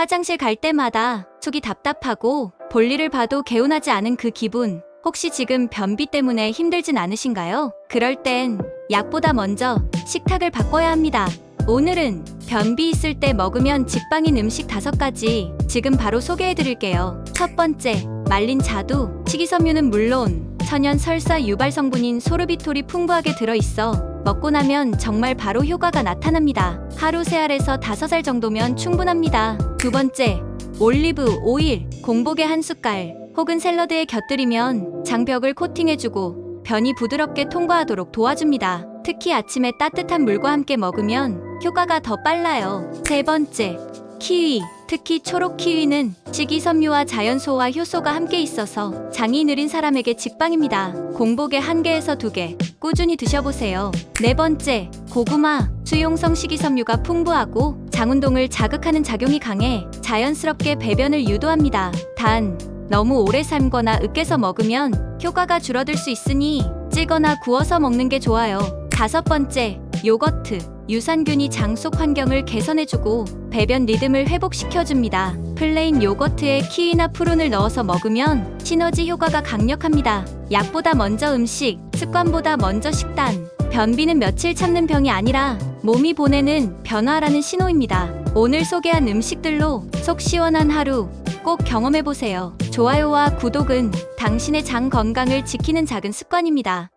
화장실 갈 때마다 속이 답답하고 볼일을 봐도 개운하지 않은 그 기분. 혹시 지금 변비 때문에 힘들진 않으신가요? 그럴 땐 약보다 먼저 식탁을 바꿔야 합니다. 오늘은 변비 있을 때 먹으면 직방인 음식 다섯 가지 지금 바로 소개해 드릴게요. 첫 번째, 말린 자두. 식이섬유는 물론 천연 설사 유발 성분인 소르비톨이 풍부하게 들어 있어 먹고 나면 정말 바로 효과가 나타납니다. 하루 세 알에서 다섯 알 정도면 충분합니다. 두 번째, 올리브 오일, 공복에 한 숟갈 혹은 샐러드에 곁들이면 장벽을 코팅해주고 변이 부드럽게 통과하도록 도와줍니다. 특히 아침에 따뜻한 물과 함께 먹으면 효과가 더 빨라요. 세 번째, 키위. 특히 초록 키위는 식이섬유와 자연소와 효소가 함께 있어서 장이 느린 사람에게 직방입니다. 공복에 한 개에서 두 개 꾸준히 드셔보세요. 네 번째, 고구마. 수용성 식이섬유가 풍부하고 장운동을 자극하는 작용이 강해 자연스럽게 배변을 유도합니다. 단, 너무 오래 삶거나 으깨서 먹으면 효과가 줄어들 수 있으니 찌거나 구워서 먹는 게 좋아요. 다섯 번째, 요거트. 유산균이 장 속 환경을 개선해주고 배변 리듬을 회복시켜줍니다. 플레인 요거트에 키위나 푸른을 넣어서 먹으면 시너지 효과가 강력합니다. 약보다 먼저 음식, 습관보다 먼저 식단. 변비는 며칠 참는 병이 아니라 몸이 보내는 변화라는 신호입니다. 오늘 소개한 음식들로 속 시원한 하루 꼭 경험해보세요. 좋아요와 구독은 당신의 장 건강을 지키는 작은 습관입니다.